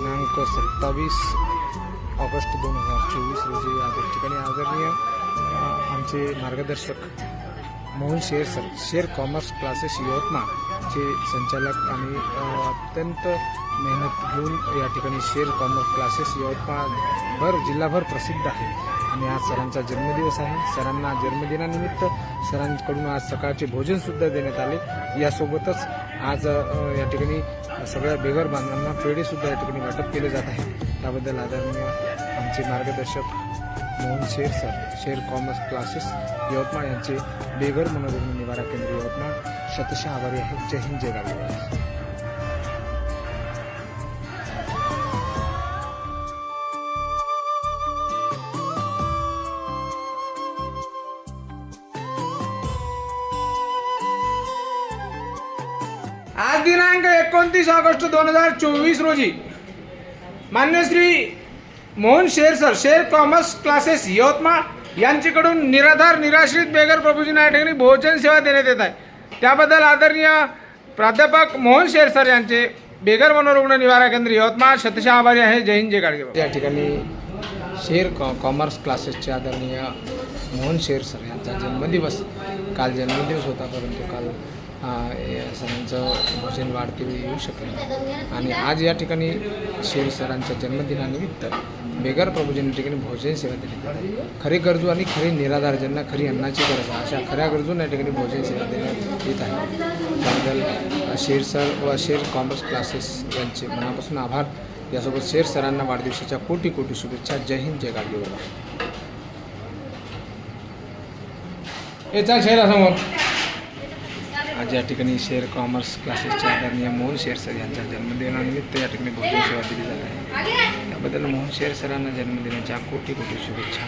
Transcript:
दिनांक सत्तावीस ऑगस्ट दोन हजार चोवीस रोजी या ठिकाणी आदरणीय आमचे मार्गदर्शक Mohan Sher sir Sher commerce classes यवतमाळचे संचालक आणि अत्यंत मेहनत घेऊन या ठिकाणी शेर कॉमर्स क्लासेस यवतमाळ भर जिल्हाभर प्रसिद्ध आहे आणि आज सरांचा जन्मदिवस आहे. सरांना जन्मदिनानिमित्त सरांकडून आज सकाळचे भोजनसुद्धा देण्यात आले. यासोबतच आज या ठिकाणी सगळ्या बेघर बांधवांना पेढेसुद्धा या ठिकाणी वाटप केले जात आहे. त्याबद्दल आदरणीय आमचे मार्गदर्शक Mohan Sher sir Sher commerce classes Yavatmal यांचे बेघर मनोरुग्ण निवारा केंद्र यवतमाळ. शतशः आभारी आहे. जय हिंद जय गावी आज दिनांक एकोणतीस ऑगस्ट दोन हजार चोवीस रोजी मान्य Shri Mohan Sher sir Sher commerce classes Yavatmal यांच्याकडून निराधार निराश्रित बेगर प्रभूजींना या ठिकाणी भोजन सेवा देण्यात येत आहे. त्याबद्दल आदरणीय प्राध्यापक मोहन शेर सर यांचे बेगर मनोरुग्ण निवारा केंद्र यवतमाळ शतशा आभारी आहे. जय हिंद जय गाडगे या ठिकाणी शेर कॉ कॉमर्स क्लासेसचे आदरणीय मोहन शेर सर यांचा जन्मदिवस काल जन्मदिवस होता परंतु काल सरांचं भोजन वाढते येऊ शकलं आणि आज या ठिकाणी शेर सरांच्या जन्मदिनानिमित्त बेगर प्रभूजन या ठिकाणी भोजन सेवा देण्यात आली खरे गरजू आणि खरे निराधार ज्यांना खरी अन्नाची गरज आहे. अशा खऱ्या गरजूंना या ठिकाणी भोजन सेवा देण्यात येत आहे. त्याबद्दल शेर सर व शेर कॉमर्स क्लासेस यांचे मनापासून आभार. यासोबत शेर सरांना वाढदिवसाच्या कोटी कोटी शुभेच्छा. जय हिंद जय गाडगेवर याचा शहरासमोर ज्या ठिकाणी शेअर कॉमर्स क्लासेसच्या आदरणीय मोहन शेर सर यांच्या जन्मदिनानिमित्त या ठिकाणी भोजन सेवा दिली जात आहे. त्याबद्दल मोहन शेर सरांना जन्मदिनाच्या कोटी कोटी शुभेच्छा.